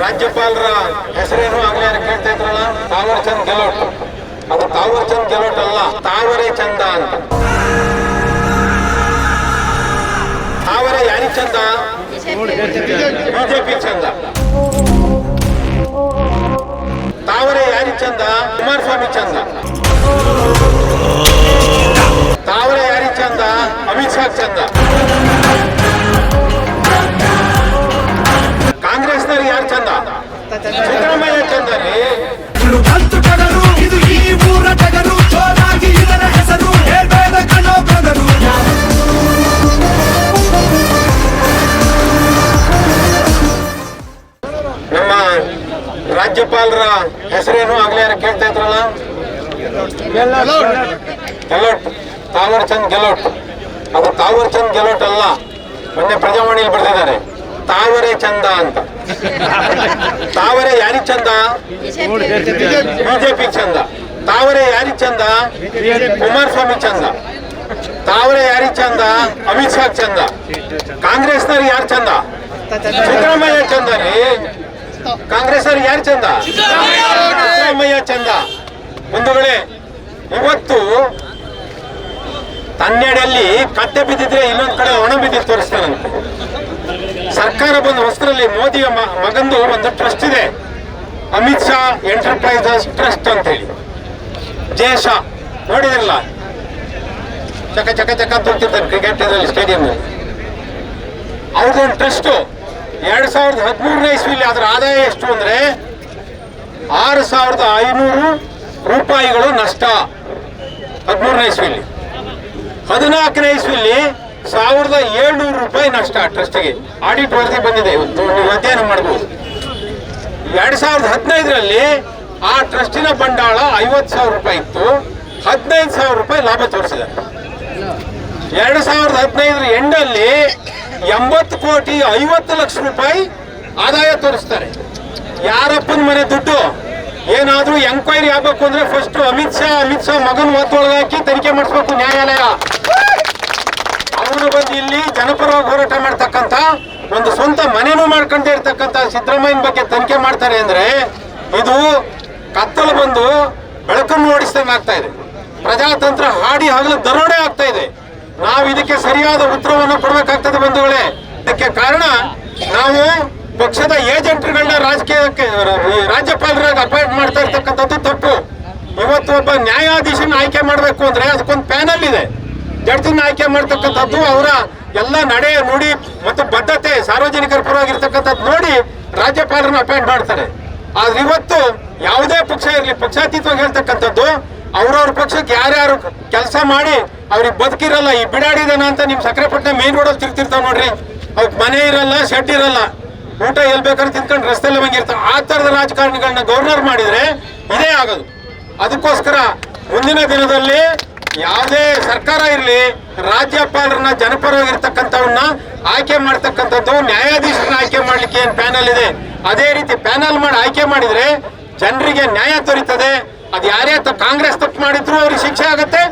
ರಾಜ್ಯಪಾಲರ ಹೆಸರೇನು ಆಗ್ಲೇ ಯಾರು ಕೇಳ್ತಾ ಇದ್ರಲ್ಲ? ತಾವರ್ ಚಂದ್ ಗೆಲೋಟ್ ಅದು ತಾವರ್ ಚಂದ್ ಗೆಲೋಟ್ ಅಲ್ಲ ತಾವರೆ ಚಂದ ಅಂತ. ತಾವರೆ ಯಾರಿಗೆ ಚಂದ? ಬಿಜೆಪಿ ಚಂದ. ರಾಜ್ಯಪಾಲರ ಹೆಸರೇನು ಆಗ್ಲೇ ಯಾರು ಕೇಳ್ತಾ ಇದ್ರಲ್ಲ? ಗೆಲೋಟ್ ತಾವರ್ ಚಂದ್ ಗೆಲೋಟ್ ಅದು ತಾವರ್ ಚಂದ್ ಗೆಲೋಟ್ ಅಲ್ಲ. ಮೊನ್ನೆ ಪ್ರಜಾವಾಣಿಯಲ್ಲಿ ಬರ್ತಿದ್ದಾರೆ ತಾವರೆ ಚಂದ ಅಂತ. ತಾವರೆ ಯಾರಿಗೆ ಚಂದ? ಬಿಜೆಪಿ ಚಂದ. ತಾವರೆ ಯಾರಿಗೆ ಚಂದ? ಕುಮಾರಸ್ವಾಮಿ ಚಂದ. ತಾವರೆ ಯಾರಿಗೆ ಚಂದ? ಅಮಿತ್ ಶಾ ಚಂದ. ಕಾಂಗ್ರೆಸ್ನವ್ರು ಯಾರು ಚಂದ? ಸಿದ್ದರಾಮಯ್ಯ ಚಂದ ರೀ. ಕಾಂಗ್ರೆಸ್ ಅವ್ರಿಗೆ ಯಾರು ಚಂದ? ಸಿದ್ದರಾಮಯ್ಯ ಚಂದ. ಬಂಧುಗಳೇ ಇವತ್ತು ತನ್ನೆಡಲ್ಲಿ ಕಟ್ಟೆ ಬಿದ್ದಿದ್ರೆ ಇನ್ನೊಂದು ಕಡೆ ಒಣ ಬಿದ್ದಿದ್ದು ತೋರಿಸ್ತಾರೆ ಸರ್ಕಾರ ಬಂದ ಹೊಸರಲ್ಲಿ ಮೋದಿಯ ಮಗಂದು ಒಂದು ಟ್ರಸ್ಟ್ ಇದೆ. ಅಮಿತ್ ಶಾ ಎಂಟರ್ಪ್ರೈಸಸ್ ಟ್ರಸ್ಟ್ ಅಂತ ಹೇಳಿ ಶಾ. ನೋಡಿದ್ರಲ್ಲ? ಚಕ ಚಕ ಚಕ ಅಂತ ಹೋಗ್ತಿರ್ತಾರೆ ಕ್ರಿಕೆಟ್ ಸ್ಟೇಡಿಯಂ ಅವ್ರದ್ದೊಂದು ಟ್ರಸ್ಟ್. ಎರಡ್ ಸಾವಿರದ ಹದಿಮೂರನೇ ಇಸ್ವಿಲಿ ಅದರ ಆದಾಯ ಎಷ್ಟು ಅಂದ್ರೆ ಆರು ಸಾವಿರದ ಐನೂರು ರೂಪಾಯಿಗಳು ನಷ್ಟ ಹದಿಮೂರನೇ ಇಸ್ವಿಲಿ. ಹದಿನಾಲ್ಕನೇ ಇಸ್ವಿಲಿ ಸಾವಿರದ ಏಳ್ನೂರು ರೂಪಾಯಿ ನಷ್ಟ ಟ್ರಸ್ಟ್ಗೆ. ಆಡಿಟ್ ವರದಿ ಬಂದಿದೆ. ಇವತ್ತು ನೀವು ಅಧ್ಯಯನ ಮಾಡಬಹುದು ಎರಡ್ ಸಾವಿರದ ಹದಿನೈದರಲ್ಲಿ ಆ ಟ್ರಸ್ಟಿನ ಬಂಡವಾಳ ಐವತ್ತು ಸಾವಿರ ರೂಪಾಯಿ ಇತ್ತು. ಹದಿನೈದು ಸಾವಿರ ರೂಪಾಯಿ ಲಾಭ ತೋರಿಸಿದೆ ಎರಡು ಸಾವಿರದ ಹದಿನೈದರ ಎಂಡಲ್ಲಿ ಎಂಬತ್ತು ಕೋಟಿ ಐವತ್ತು ಲಕ್ಷ ರೂಪಾಯಿ ಆದಾಯ ತೋರಿಸ್ತಾರೆ. ಯಾರಪ್ಪನ ಮನೆ ದುಡ್ಡು? ಏನಾದ್ರೂ ಎಂಕ್ವೈರಿ ಆಗ್ಬೇಕು ಅಂದ್ರೆ ಫಸ್ಟ್ ಅಮಿತ್ ಶಾ ಅಮಿತ್ ಶಾ ಮಗನ ಒತ್ತೊಳಗೆ ಹಾಕಿ ತನಿಖೆ ಮಾಡಿಸ್ಬೇಕು ನ್ಯಾಯಾಲಯ. ಅವನು ಬಂದು ಇಲ್ಲಿ ಜನಪರವಾಗಿ ಹೋರಾಟ ಮಾಡ್ತಕ್ಕಂಥ ಒಂದು ಸ್ವಂತ ಮನೆನೂ ಮಾಡ್ಕೊಂಡೇ ಇರ್ತಕ್ಕಂಥ ಸಿದ್ದರಾಮಯ್ಯನ ಬಗ್ಗೆ ತನಿಖೆ ಮಾಡ್ತಾರೆ ಅಂದ್ರೆ ಇದು ಕತ್ತಲು ಬಂದು ಬೆಳಕನ್ನು ಓಡಿಸ್ದಂಗೆ ಆಗ್ತಾ ಇದೆ. ಪ್ರಜಾತಂತ್ರ ಹಾಡಿ ಹಗಲು ದರೋಡೆ ಆಗ್ತಾ ಇದೆ. ನಾವು ಇದಕ್ಕೆ ಸರಿಯಾದ ಉತ್ತರವನ್ನು ಕೊಡಬೇಕಾಗ್ತದೆ ಬಂಧುಗಳೇ. ಇದಕ್ಕೆ ಕಾರಣ ನಾವು ಪಕ್ಷದ ಏಜೆಂಟ್ಗಳನ್ನ ರಾಜಕೀಯಕ್ಕೆ, ರಾಜ್ಯಪಾಲರಾಗಿ ಅಪಾಯಿಂಟ್ ಮಾಡ್ತಾ ಇರ್ತಕ್ಕಂಥದ್ದು ತಪ್ಪು. ಇವತ್ತು ಒಬ್ಬ ನ್ಯಾಯಾಧೀಶನ ಆಯ್ಕೆ ಮಾಡಬೇಕು ಅಂದ್ರೆ ಅದಕ್ಕೊಂದು ಪ್ಯಾನಲ್ ಇದೆ. ಜಡ್ಜನ್ನ ಆಯ್ಕೆ ಮಾಡ್ತಕ್ಕಂಥದ್ದು ಅವರ ಎಲ್ಲ ನಡೆ ನುಡಿ ಮತ್ತು ಬದ್ಧತೆ, ಸಾರ್ವಜನಿಕರ ಪರವಾಗಿರ್ತಕ್ಕಂಥದ್ದು ನೋಡಿ ರಾಜ್ಯಪಾಲರನ್ನ ಅಪಾಯಿಂಟ್ ಮಾಡ್ತಾರೆ. ಆದ್ರೆ ಇವತ್ತು ಯಾವುದೇ ಪಕ್ಷ ಇರಲಿ, ಪಕ್ಷಾತೀತವಾಗಿ ಹೇಳ್ತಕ್ಕಂಥದ್ದು ಅವ್ರವ್ರ ಪಕ್ಷಕ್ಕೆ ಯಾರ್ಯಾರು ಕೆಲಸ ಮಾಡಿ ಅವ್ರಿಗೆ ಬದುಕಿರಲ್ಲ, ಈ ಬಿಡಾಡಿದಾನ ಅಂತ ನಿಮ್ಮ ಸಕ್ಕರೆಪಟ್ಟಣ ಮೇನ್ ರೋಡಲ್ಲಿ ತಿರ್ತಿರ್ತಾವ ನೋಡ್ರಿ. ಅವ್ರಿಗೆ ಮನೆ ಇರಲ್ಲ ಶೆಡ್ ಇರಲ್ಲ. ಊಟ ಎಲ್ ಬೇಕಾದ್ರೆ ತಿನ್ಕೊಂಡು ರಸ್ತೆಲ್ಲ ಬಂದಿರ್ತಾವೆ ಆ ಥರದ ರಾಜಕಾರಣಿಗಳನ್ನ ಗವರ್ನರ್ ಮಾಡಿದ್ರೆ ಇದೇ ಆಗೋದು. ಅದಕ್ಕೋಸ್ಕರ ಮುಂದಿನ ದಿನದಲ್ಲಿ ಯಾವುದೇ ಸರ್ಕಾರ ಇರಲಿ, ರಾಜ್ಯಪಾಲರನ್ನ ಜನಪರವಾಗಿರ್ತಕ್ಕಂಥವನ್ನ ಆಯ್ಕೆ ಮಾಡ್ತಕ್ಕಂಥದ್ದು ನ್ಯಾಯಾಧೀಶರನ್ನ ಆಯ್ಕೆ ಮಾಡ್ಲಿಕ್ಕೆ ಏನು ಪ್ಯಾನಲ್ ಇದೆ, ಅದೇ ರೀತಿ ಪ್ಯಾನಲ್ ಮಾಡಿ ಆಯ್ಕೆ ಮಾಡಿದ್ರೆ ಜನರಿಗೆ ನ್ಯಾಯ ದೊರೀತದೆ. ಅದು ಯಾರೇ ತಪ್ಪು, ಕಾಂಗ್ರೆಸ್ ತಪ್ಪು ಮಾಡಿದ್ರು ಅವ್ರಿಗೆ ಶಿಕ್ಷೆ ಆಗುತ್ತೆ,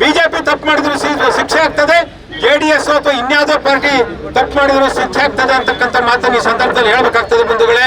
ಬಿಜೆಪಿ ತಪ್ಪು ಮಾಡಿದ್ರು ಶಿಕ್ಷೆ ಆಗ್ತದೆ, ಜೆ ಡಿ ಎಸ್ ಅಥವಾ ಇನ್ಯಾವುದೋ ಪಾರ್ಟಿ ತಪ್ಪು ಮಾಡಿದ್ರು ಶಿಕ್ಷೆ ಆಗ್ತದೆ ಅಂತಕ್ಕಂಥ ಮಾತನ್ನು ಈ ಸಂದರ್ಭದಲ್ಲಿ ಹೇಳಬೇಕಾಗ್ತದೆ ಬಂಧುಗಳೇ.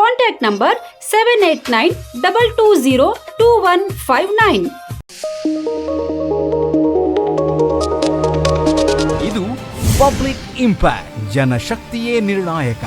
Contact number seven eight nine double two zero two one five nine ಇದು ಪಬ್ಲಿಕ್ ಇಂಪ್ಯಾಕ್ಟ್, ಜನಶಕ್ತಿಯೇ ನಿರ್ಣಾಯಕ.